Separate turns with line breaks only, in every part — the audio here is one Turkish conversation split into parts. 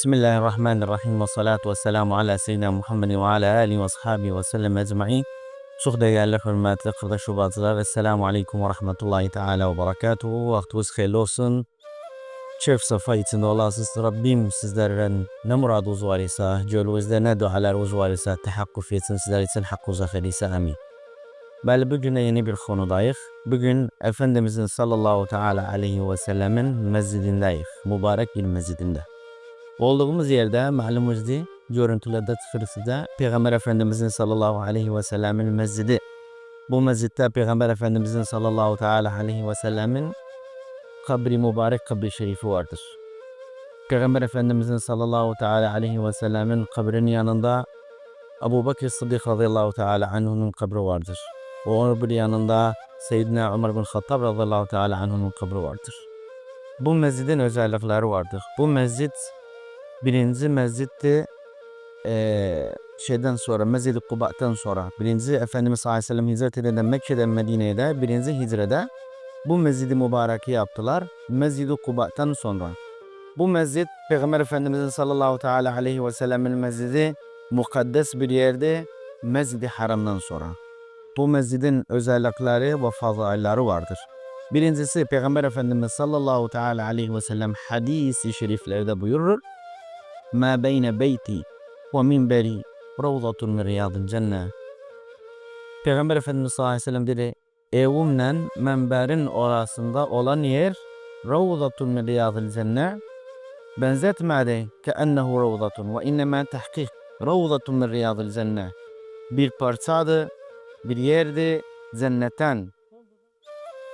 Bismillahirrahmanirrahim ve salatu ve selamu ala seyyidina Muhammedin ve ala alihi ve ashabihi ve sellem ecma'in. Çok değerli, hürmetli kardeş ve bazılar. Esselamu aleyküm ve rahmetullahi teala ve berekatuhu. Vaktiniz hayırlı olsun. Çöp safa içinde olasınız. Rabbim sizlerden ne muradınız var ise, gönlünüzde ne dualarınız var ise tahakkuk etsin sizler için hakkınıza hayır ise amin. Bel bugün yeni bir konudayız. Bugün Efendimizin sallallahu teala aleyhi ve sellemin mescidindeyiz. Mübarek bir mescidinde. Olduğumuz yerde malumunuzdur görüntülerde tıkırısıda Peygamber Efendimizin sallallahu aleyhi ve sellemin mescidi. Bu mescitte Peygamber Efendimizin sallallahu teala aleyhi ve sellemin kabri mübarek kabri şerifi vardır. Peygamber Efendimizin sallallahu teala aleyhi ve sellemin kabrinin yanında Abu Bakr Sıddık radıyallahu teala anhu'nun kabri vardır. Onun bir yanında Seyyidina Ömer bin Hattab radıyallahu teala anhu'nun kabri vardır. Bu mescidin özellikleri vardır. Bu mescid birinci mescitti eee, şeyden sonra Mescid-i Kuba'tan sonra birinci Efendimiz sallallahu aleyhi ve sellem hicret eden Mekke'den Medine'ye de birinci hicrede bu mescidi mübareki yaptılar. Mescid-i Kuba'tan sonra. Bu mescid Peygamber Efendimizin sallallahu teala aleyhi ve sellemin mescidi mukaddes bir yerde Mescid-i Haram'dan sonra. Bu mescidin özellikleri ve faziletleri vardır. Birincisi Peygamber Efendimiz sallallahu teala aleyhi ve sellem hadisi şeriflerde buyurur. Ma beyne beyti ve minberi ravzatun min riyadil cennet. Peygamber Efendimiz sallallahu aleyhi ve sellem dedi evimle menberin orasında olan yer ravzatun min riyadil cennet benzetmedi ke ennehu ravzatun ve innema tahkik ravzatun min riyadil cennet bir parçadı bir yerdi cennetten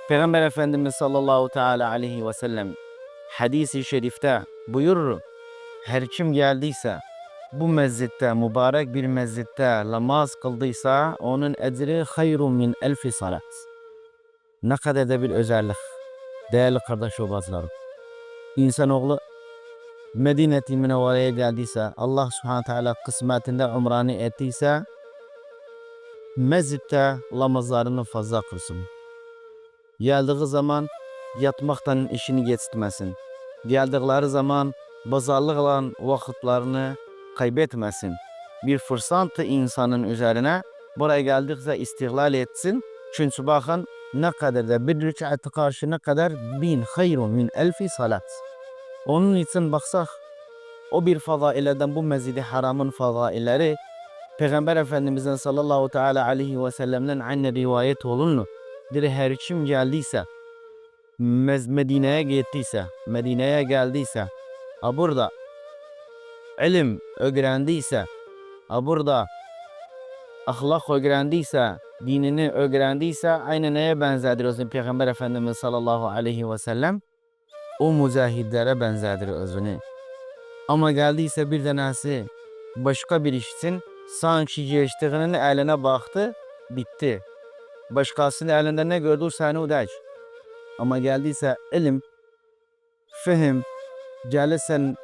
Peygamber Efendimiz sallallahu teala aleyhi ve sellem hadisi şerifte buyurur her kim geldiyse bu mescitte mübarek bir mescitte namaz kıldıysa onun ecri hayrun min elfi salat. Ne kadar da bir özellik. Değerli kardeş ve bazılarım. İnsanoğlu Medine-i Münevvere'ye geldiyse, Allah subhanahu teala kısmetinde umranı ettiyse, mescitte namazlarını fazla kılsın. Geldiği zaman yatmaktan işini geçirmesin. Geldikleri zaman bazarlık olan vakitlerini kaybetmesin. Bir fırsatı insanın üzerine buraya geldikçe istihlal etsin. Çünkü bakın ne kadar da bir rükatı karşı ne kadar bin hayrun min elfi salat. Onun için baksak o bir fazailerden bu mezidi haramın fazaileri Peygamber Efendimiz'in sallallahu teala aleyhi ve sellem'den anne rivayet olunlu. Diri her kim geldiyse Medine'ye gittiyse, Medine'ye geldiyse, ha burada ilim öğrendiyse, ha burada ahlak öğrendiyse, dinini öğrendiyse aynı neye benzedir özünü Peygamber Efendimiz sallallahu aleyhi ve sellem? O mücahidlere benzedir özünü. Ama geldiyse bir tanesi başka bir iş için sanki geçtiğinin eline baktı, bitti. Başkasının elinde ne gördü seni udaç. Ama geldiyse ilim, fehim, gelirsen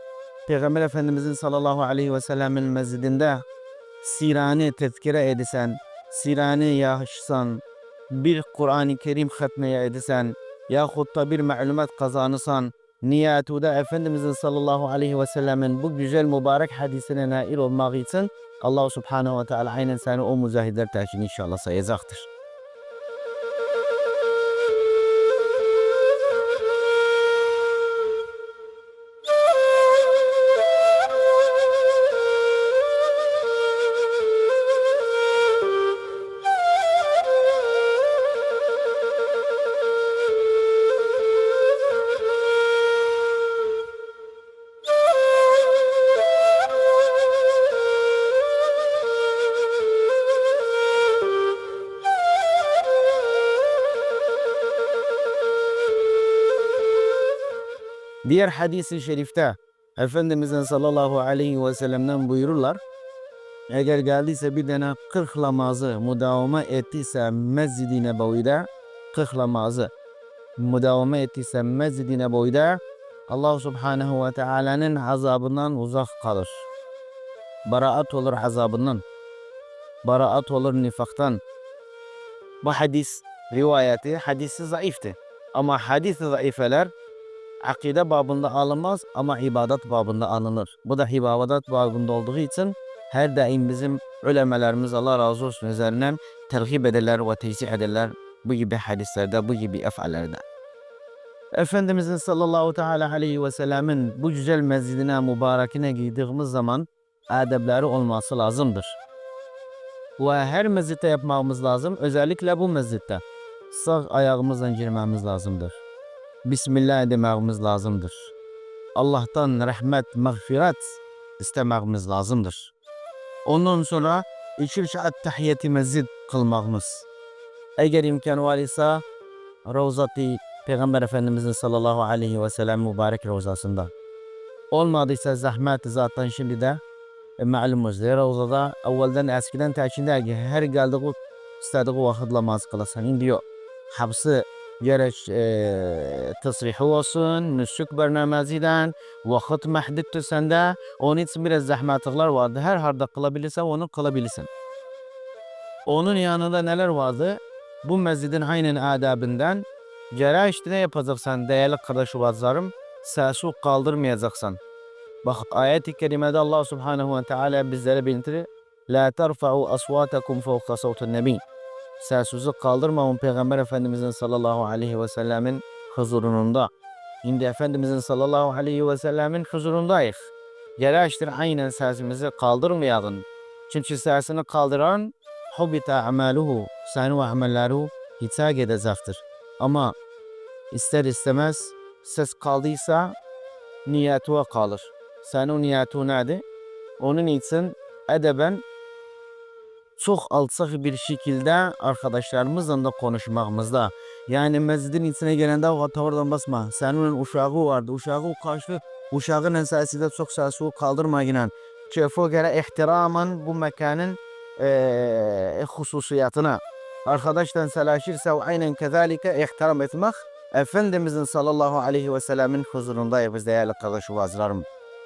Peygamber Efendimizin sallallahu aleyhi ve sellemin mescidinde sirani tezkire edisen, sirani yaşsan, bir Kur'an-ı Kerim hatmeye edisen, yahut da bir malumat kazanırsan, niyatuda Efendimizin sallallahu aleyhi ve sellemin bu güzel mübarek hadisine nail olmak için Allah subhanahu ve teala aynen seni o müzahidler taşın inşallah sayacaktır. Diğer hadisi şerifte Efendimizin sallallahu aleyhi ve sellem'den buyururlar. Eğer geldiyse bir tane 40 namazı mudavama ettiyse Mescid-i Nebevi'de 40 namazı mudavama ettiyse Mescid-i Nebevi'de Allah subhanehu ve teala'nın azabından uzak kalır. Baraat olur azabından. Baraat olur nifaktan. Bu hadis rivayeti hadisi zayıftı. Ama hadis zayıfeler akide babında alınmaz ama ibadet babında alınır. Bu da ibadet babında olduğu için her daim bizim ölemelerimiz Allah razı olsun üzerinden terhip ederler ve tesih ederler bu gibi hadislerde, bu gibi efallerde. Efendimizin sallallahu teala aleyhi ve sellemin bu güzel mescidine, mübarekine giydiğimiz zaman adabları olması lazımdır. Ve her mescitte yapmamız lazım. Özellikle bu mescitte. Sağ ayağımızla girmemiz lazımdır. Bismillah dememiz lazımdır. Allah'tan rahmet, mağfiret istememiz lazımdır. Ondan sonra iki rekat tahiyyeti mescid kılmamız. Eğer imkan var ise Ravzati Peygamber Efendimizin sallallahu aleyhi ve sellem mübarek ravzasında. Olmadıysa zahmet zaten şimdi de e, malumuz. Ravzada evvelden eskiden teçhinde ki her geldiği istediği vakit namaz kılasın. Şimdi yok. Hapsi gerek e, tasrihi olsun, nüsük bernamaziden, vakit mahduttur sende. Onun için biraz zahmetler vardı. Her harda kılabilirsen onu kılabilirsin. Onun yanında neler vardı? Bu mescidin aynen adabından Cera işte ne yapacaksan değerli kardeş vazlarım, sesi kaldırmayacaksan. Bak ayet-i kerimede Allah subhanahu ve teala bizlere bildirir. La terfa'u aswatakum fawqa savtun nebi. Sesinizi kaldırmayın Peygamber Efendimizin sallallahu aleyhi ve sellemin huzurunda. Şimdi Efendimizin sallallahu aleyhi ve sellemin huzurundayız. Gereçtir aynen sesimizi kaldırmayalım. Çünkü sesini kaldıran hubita amaluhu, sani ve amelleru hitag edecektir. Ama ister istemez ses kaldıysa niyetine kalır. Senin niyetin nedir? Onun için edeben çok alçak bir şekilde arkadaşlarımızla da konuşmamızda. Yani mescidin içine gelende o tavırdan basma. Senin uşağı vardı. Uşağı karşı uşağın esasında çok sesi kaldırmayın. Çünkü göre ihtiraman bu mekanın eee hususiyatına. Arkadaştan selaşırsa aynen kezalike ihtiram etmek Efendimizin sallallahu aleyhi ve sellemin huzurundayız değerli kardeş vazlarım.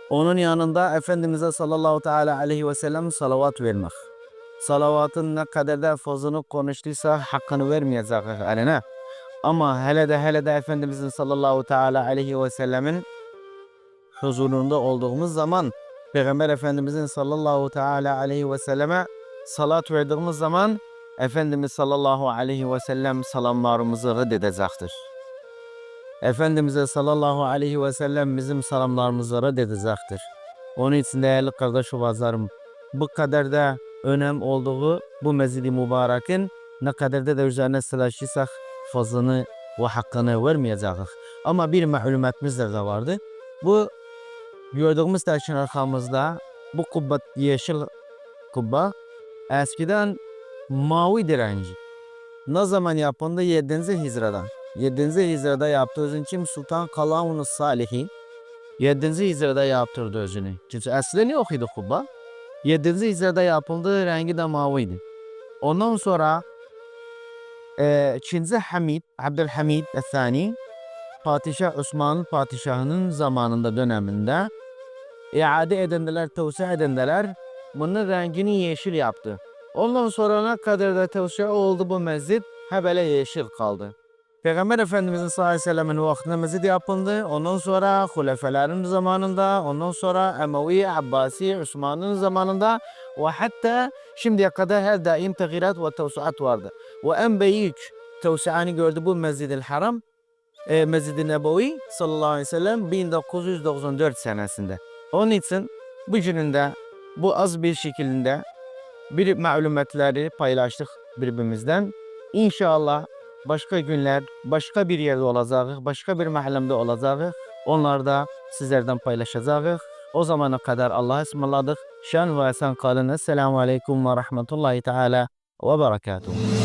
Onun yanında Efendimiz'e sallallahu teala aleyhi ve sellem salavat vermek. Salavatın ne kadar da fazlını konuştuysa hakkını vermeyecek eline. Ama hele de hele de Efendimizin sallallahu teala aleyhi ve sellemin huzurunda olduğumuz zaman Peygamber Efendimizin sallallahu teala aleyhi ve selleme salat verdiğimiz zaman Efendimiz sallallahu aleyhi ve sellem salamlarımızı reddedecektir. Efendimiz'e sallallahu aleyhi ve sellem bizim salamlarımızı reddedecektir. Onun için değerli kardeş vazlarım, bu kadar da önem olduğu bu mezidi mübarekin ne kadar da, üzerine sılaşırsak fazlını ve hakkını vermeyeceğiz. Ama bir malumatımız da vardı. Bu gördüğümüz taşın arkamızda bu kubbe yeşil kubbe eskiden mavi direnci. Ne zaman yapıldı? 7. Hicra'dan. 7. Hicra'da yaptı özün kim? Sultan Kalamun Salihi. 7. Hicra'da yaptırdı özünü. Çünkü aslında ne okuydu kubba? 7. Hicra'da yapıldı rengi de maviydi. Ondan sonra e, Çinci Hamid, Abdülhamid Thani, Padişah Osmanlı Padişahı'nın zamanında döneminde iade edenler, tavsiye edenler bunun rengini yeşil yaptı. Ondan sonra ne kadar da tavsiye oldu bu mescid, ha böyle yeşil kaldı. Peygamber Efendimizin sallallahu aleyhi ve sellemin vaktinde yapıldı. Ondan sonra hulefelerin zamanında, ondan sonra Emevi, Abbasi, Osman'ın zamanında ve hatta şimdiye kadar her daim tağyirat ve tavsiat vardı. Ve en büyük tavsiyeni gördü bu Mescid-i Haram, e, Mescid-i Nebevi sallallahu aleyhi ve sellem 1994 senesinde. Onun için bu gününde bu az bir şekilde bir malumatları paylaştık birbirimizden. İnşallah başka günler, başka bir yerde olacağız, başka bir mahallemde olacağız. Onları da sizlerden paylaşacağız. O zamana kadar Allah'a ısmarladık. Şan ve esen kalın. Esselamu Aleyküm ve Rahmetullahi Teala ve Berekatuhu.